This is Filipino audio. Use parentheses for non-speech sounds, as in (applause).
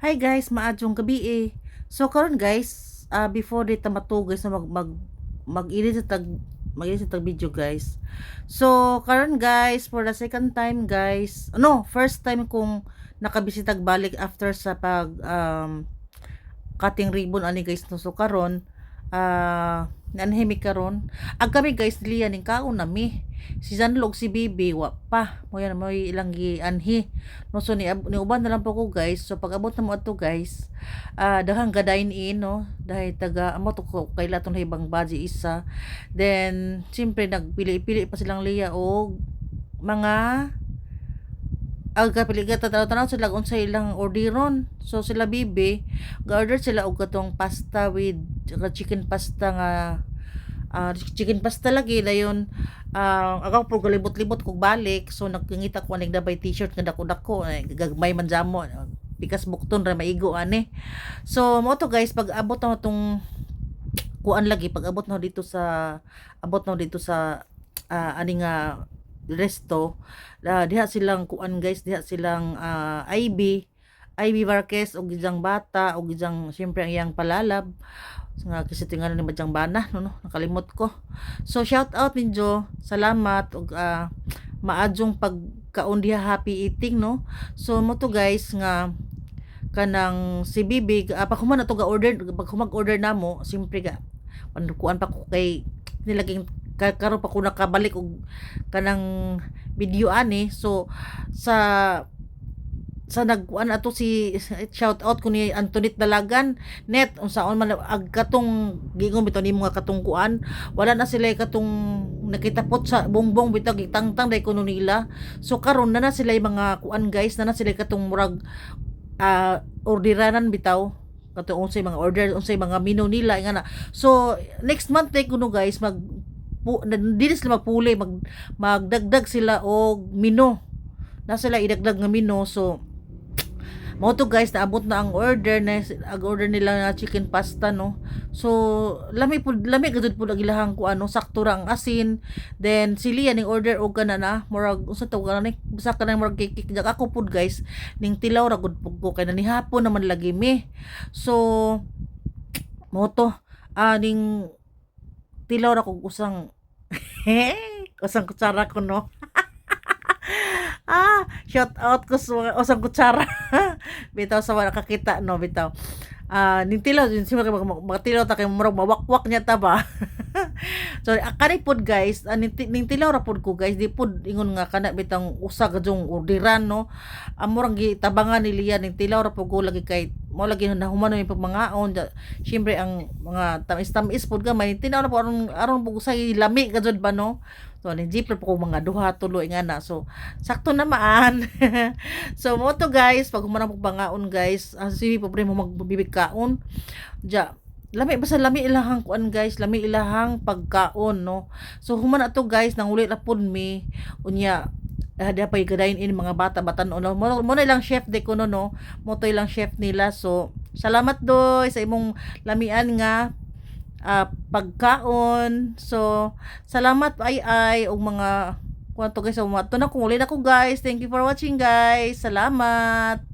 Hi guys, maadjong gabi eh. So karon guys, ah before dito matug guys na mag mag mag-edit sa tag mag-edit sa tag video guys. So karon guys, for the second time guys, no, first time kong nakabisitag balik after sa pag um, cutting ribbon ani guys no. So karon, ah nanhemi karon. Ag kami guys dili ning kaon nami. Si Zanlog si Bibi wa pa. Mo yan mo ilang gi anhi. No so ni, ni uban na lang po ko guys. So pag abot na mo ato guys, ah daghang ga dine in no. Dahil taga amo to ko kay latong ibang baji isa. Then siyempre nagpili-pili pa silang liya og mga aga pili ka tanaw sila kung sa ilang orderon. So sila bibi, ga-order sila og katong pasta with tsaka chicken pasta nga ah, chicken pasta lagi dayon uh, agaw po galibot-libot kog balik. So nagkingita ko aning dabay t-shirt nga dako-dako eh, gagmay man jamo pikas bukton ra maigo ani so mo to guys pag abot na tong kuan lagi pag abot na dito sa abot na dito sa ah, ani nga resto ah, diha silang kuan guys diha silang ah, IB IB Marquez og gijang bata og gijang syempre ang iyang palalab. Nga kasi tingalan ni Badyang Bana no, no? Nakalimot ko. So shout out ninyo salamat og ah, maadjong pagkaon happy eating no? So mo to guys nga kanang si Bibi uh, pag human na to ga order pag humag order namo simpre ga ano kuan pa ko kay nilaging ka- karon pa ko nakabalik og kanang video ani. So sa sa nagkuan ato si shout out ko ni Antoinette Dalagan. Net unsaon man ag katong gingon bitaw nimo nga katong kuan wala na sila katong nakitapot sa bongbong bitaw gitangtang dai kuno nila. So karon na na sila mga kuan guys. Na na sila katong murag ah orderanan bitaw. Katong unsay mga order unsay mga menu nila nga na. So next month tay kuno guys mag pu, dili sila magpuli mag magdagdag sila og menu. Na sila idagdag nga menu so mo to guys naabot na ang order na ang order nila nga chicken pasta no? So lami pud lami gud pud ang ilahang ko ano sakto ra ang asin. Then sili ning order og kana na murag unsa to kana ni basta kana murag cake cake ako pud guys ning tilaw ra gud pud ko kay ni hapon naman lagi mi. So mo to ah ning tilaw ra kog usang (laughs) usang kutsara ko no? (laughs) Ah shout out ko sa usang kutsara (laughs) bitaw sa wala kakita no bitaw. Ah ning tilaw din si mga mga tilaw ta kay murag mawakwak niya ta ba? (laughs) So akari pod guys ah, ning, ti- ning tilaw ra pod ko guys. Di pod ingon nga kana bitang usa gajong orderan no? Amurang gitabangan ni Lia ning tilaw ra pod ko lagi kay mo lagi na humano yung pagmangaon. Syempre ang mga tamis-tamis pod gamay tinaw na po aron aron po sa lami gajud ba no so ni jeep po mga duha tuloy nga na. So sakto naman. (laughs) So mo to guys pag humanang po pangaon guys ang sibi po pre mo magbibigkaon ja lami basta lami ilahang kuan guys? Lami ilahang pagkaon no? So human ato guys nang uli ra pud mi unya ada pa igadain in mga bata batan no mo, na ilang chef de kuno no mo to ilang chef nila. So salamat doy sa imong lamian nga ah, pagkaon. So salamat ay ay og mga kuan to guys. So mato na kung uli na ko guys. Thank you for watching guys. Salamat